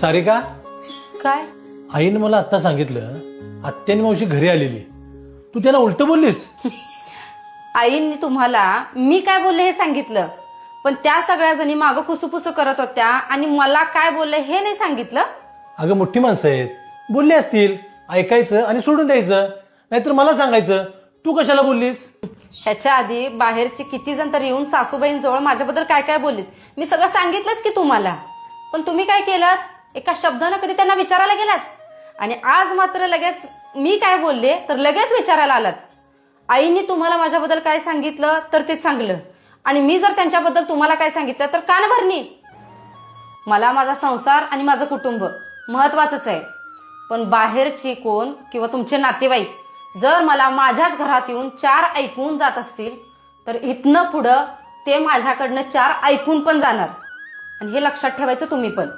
सारिका? काय? आईनं मला आत्ता सांगितलं आत्याने मावशी घरी आलेली. तू त्याला उलट बोललीस? आईंनी तुम्हाला मी काय बोलले हे सांगितलं. पण त्या सगळ्या जणी मागं कुसूपुसू करत होत्या आणि मला काय बोलले हे नाही सांगितलं. अगं मोठी माणसं आहेत. बोलली असतील ऐकायचं आणि सोडून द्यायचं. नाहीतर मला सांगायचं तू कशाला बोललीस? ह्याच्या आधी बाहेरचे किती जण तर येऊन सासूबाईंजवळ माझ्याबद्दल काय काय बोललीत? मी सगळं सांगितलंच की तुम्हाला. पण तुम्ही काय केलं एका शब्दानं कधी त्यांना विचारायला गेलात? आणि आज मात्र लगेच मी काय बोलले तर लगेच विचारायला आलात. आईने तुम्हाला माझ्याबद्दल काय सांगितलं तर ते चांगलं आणि मी जर त्यांच्याबद्दल तुम्हाला काय सांगितलं तर कान भरणी मला माझा संसार आणि माझं कुटुंब महत्वाचंच आहे. पण बाहेरची कोण किंवा तुमचे नातेवाईक जर मला माझ्याच घरात येऊन चार ऐकून जात असतील तर इथनं पुढं ते माझ्याकडनं चार ऐकून पण जाणार. आणि हे लक्षात ठेवायचं तुम्ही पण.